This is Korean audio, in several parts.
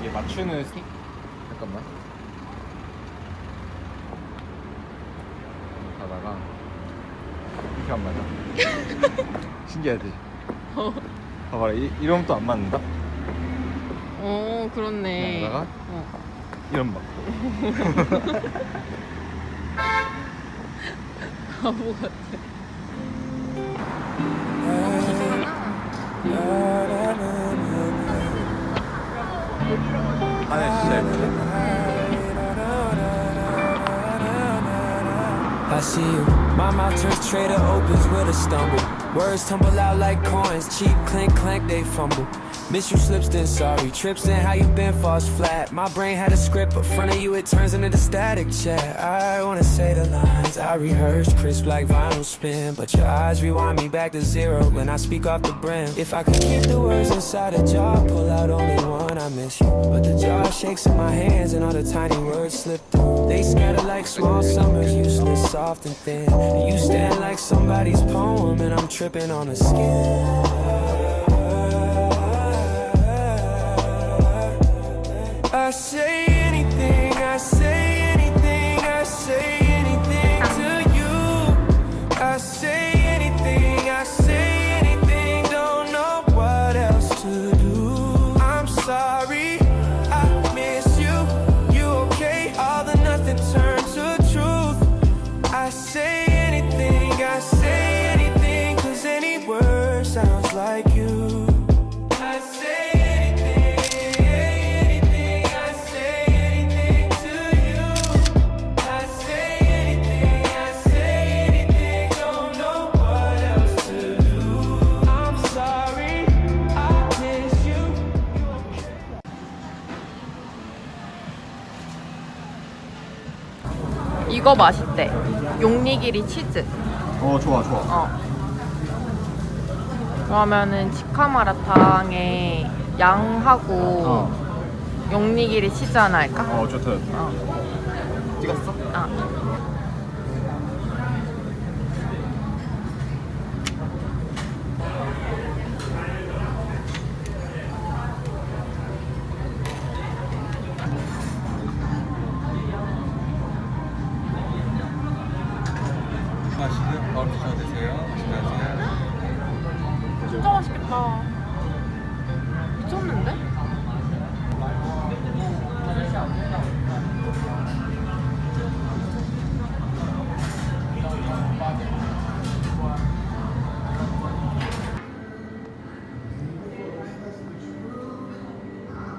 이게 맞추는 스... 잠깐만 가다가 이렇게 안 맞아 신기하지? 봐봐라 이, 이러면 또 안 맞는다? 어 그렇네. 나가다가? 어. 이런 막 바보 같아. 하늘 진짜 예쁘다 I see you. My mouth turns trader opens with a stumble. Words tumble out like coins, cheap clink clank they fumble. Miss you slips then sorry, trips then how you been falls flat. My brain had a script, but front of you it turns into the static chat. I wanna say the lines I rehearsed, crisp like vinyl spin, but your eyes rewind me back to zero when I speak off the brim. If I could keep the words inside a jar, pull out only one, I miss you. But the jar shakes in my hands and all the tiny words slip through. They scatter like small summers, useless, soft and thin. And you stand like somebody's poem, and I'm tripping on the skin. I say anything, I say 이거 맛있대. 용리기리 치즈. 어 좋아 좋아 어. 그러면은 치카마라탕에 양하고 어. 용리기리 치즈 하나 할까? 어 좋다 어. 찍었어? 아. 맛있겠다. 미쳤는데?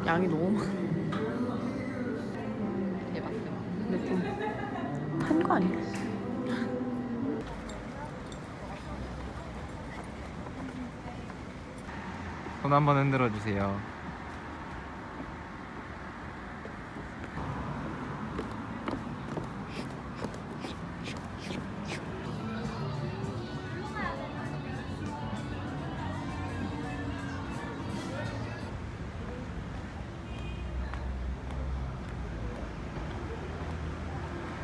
양이 너무 많아. 대박 대박. 근데 좀한거 아니야? 손 한번 흔들어 주세요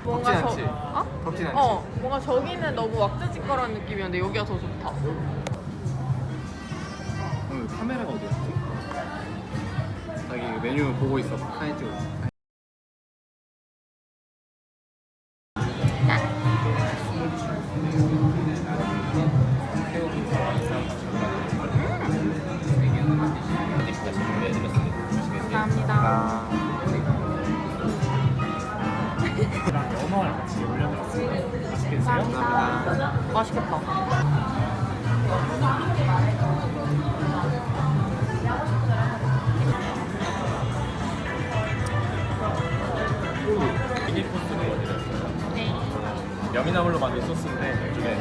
뭔가 덥진 저- 않지? 어? 덥진 않지? 어, 뭔가 저기는 너무 왁자지껄한 느낌이었는데 여기가 더 좋다. 오늘 카메라가 어디였지? 자기 메뉴 보고 있어 사진 찍고 있어 감사합니다. 연어랑 같이 올려드렸어요. 맛있게 드세요. 감사합니다. 맛있겠다. 여미나물로 만든 소스인데 이쪽에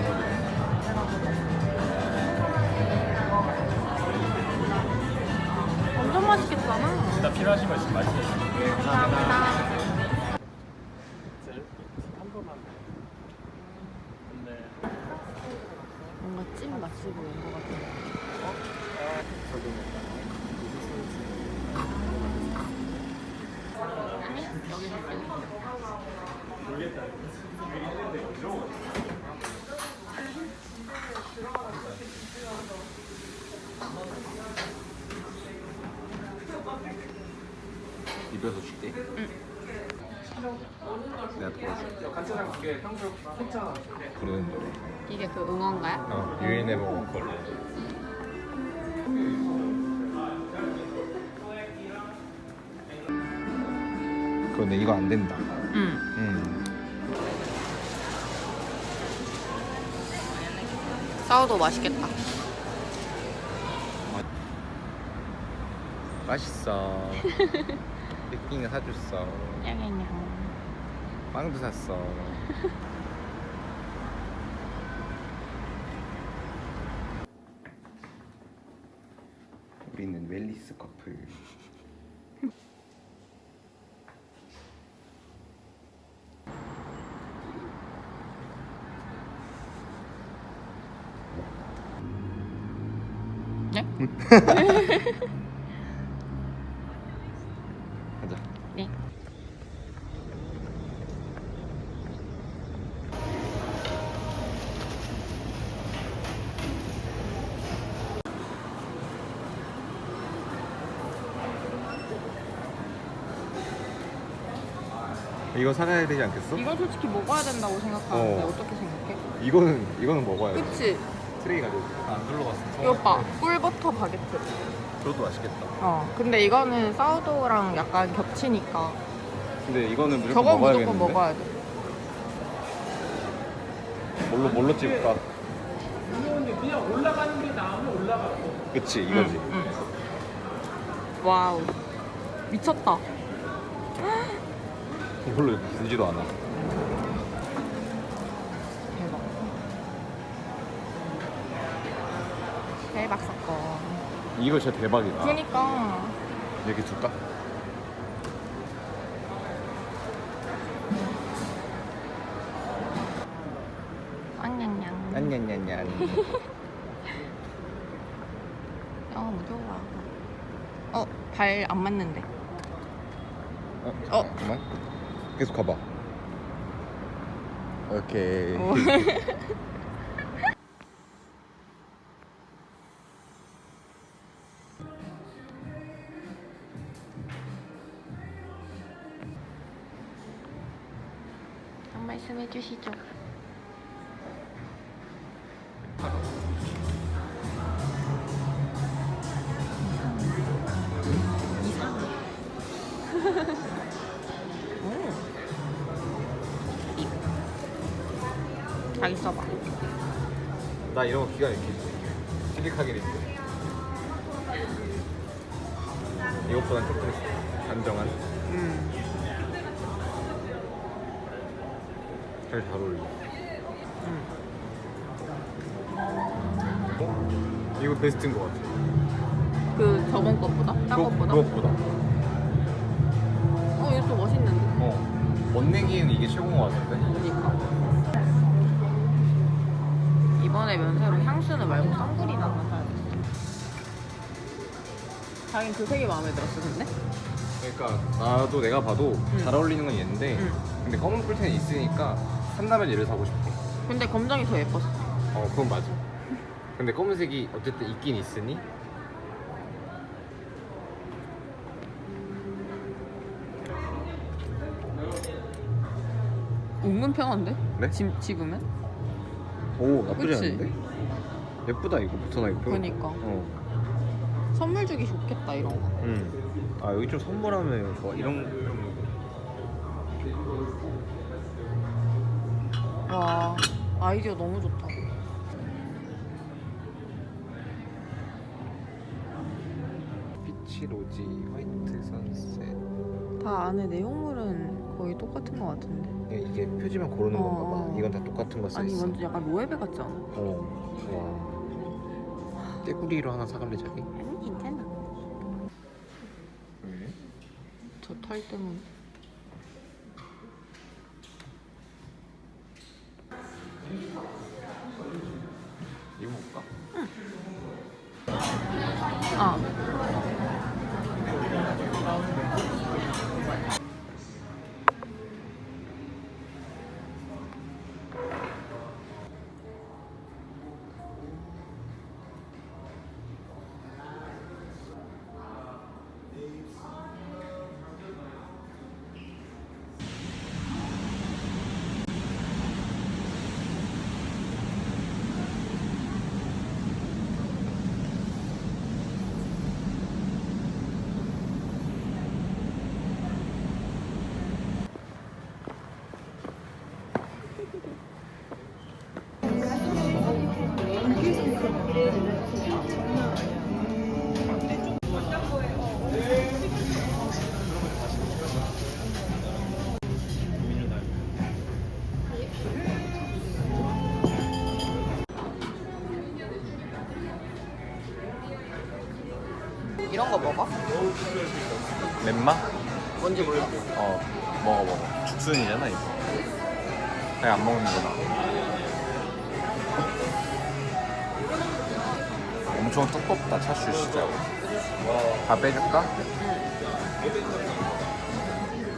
완전 맛있겠잖아. 진짜 필요하시면 지금 말씀해 주세요. 감사합니다. 한 번만. 네. 뭔가 찐 같아. 소스 여기. 입에서 줄게. 내가 도와줄게. 간단한 게 평소 혼자 부르는 노래. 이게 그 응원가야? 어, 유인해 먹은 걸로. 그런데 이거 안 된다. 응. 음. 사우도 맛있겠다. 맛있어. 뺏기는 사줬어. 빵도 샀어. 우리는 웰리스 커플. 가자. 네. 이거 사가야 되지 않겠어? 이건 솔직히 먹어야 된다고 생각하는데 어. 어. 떻게 생각해? 이거는 이거는 먹어야 돼. 그치? 트레이 가지고. 안 둘러봤어. 이거 봐. 꿀버터 바게트. 저도 맛있겠다. 어. 근데 이거는 사우도랑 약간 겹치니까. 근데 이거는 무조건 저건 먹어야겠는데. 무조건 먹어야 돼. 뭘로 뭘로 찍을까? 그냥 올라가는 게 나오면 올라가고 그치 이거지. 응, 응. 와우. 미쳤다. 이걸로 들지도 않아. 대박 사건. 이거 진짜 대박이다. 그니까. 이렇게 줄까? 냥냥냥. 냠냠냠냠. 어, 무서워. 어, 발 안 맞는데. 어, 어. 잠깐만. 계속 가봐. 오케이. 어. 해주시죠. 자기 써봐. 나 이런 거 기가 막히지. 실릭하게 돼. 이것보단 조금 단정한. 잘 잘 어울려. 음. 어? 이거 베스트인 것 같아. 그 저번 것보다? 딴 그거- 것보다? 그것보다. 어, 이거 좀 멋있는데? 어. 원내기에는 이게 최고인 것 같은데. 그니까. 이번에 면세로 향수는 말고 선글이나 하나 사야겠어. 자긴 그 색이 마음에 들었어, 근데? 그러니까 나도 내가 봐도 응. 잘 어울리는 건 얘인데 응. 근데 검은 뿔테는 있으니까 산다면 얘를 사고 싶어. 근데 검정이 더 예뻤어. 어 그건 맞아. 근데 검은색이 어쨌든 있긴 있으니 은근 편한데? 네? 지, 집으면? 오 나쁘지 그치? 않은데? 예쁘다 이거 붙어나 입고. 그니까. 어. 선물 주기 좋겠다, 이런 거. 응. 아 여기 좀 선물하면 좋아. 이런 와, 아이디어 너무 좋다. 피치 로지 화이트 선셋. 다 안에 내용물은 거의 똑같은 것 같은데. 예, 이게, 표지만 고르는 어, 건가 봐. 어. 이건 다 똑같은 거써 아니, 있어. 완전 약간 로에베 같지 않아? 어. 와. 떼구리로 하나 사갈래 자기? 아니, 괜찮아. 왜? 저 털 때문에. 어. 먹어? 맵마? 뭔지 모르겠어. 어 먹어 먹어 죽순이잖아 이거 아니 안 먹는구나 엄청 두껍다 차슈 진짜 다 빼줄까?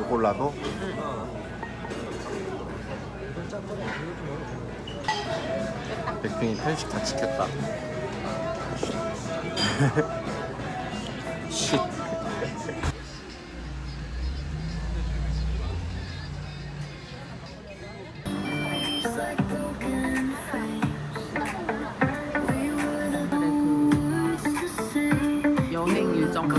요걸라도? 백핑이 편식 다 지켰다 쉿 여행 일정. 미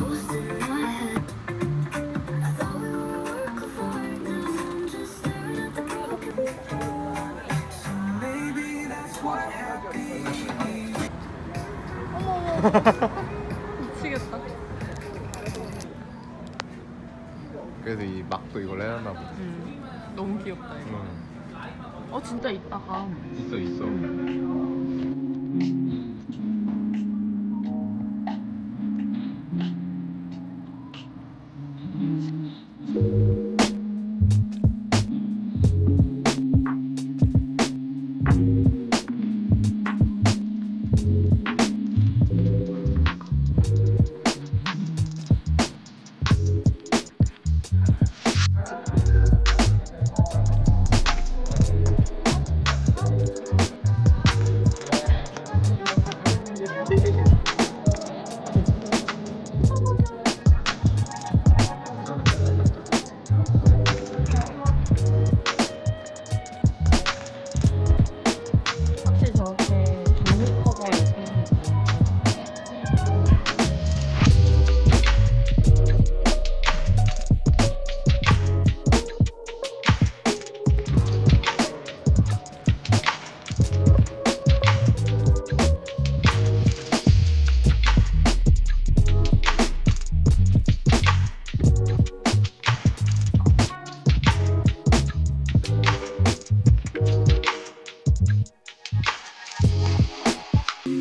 그래서 이 막도 이걸 해놨나 보다 음, 너무 귀엽다 이거. 응. 어 진짜 이따가. 있어 있어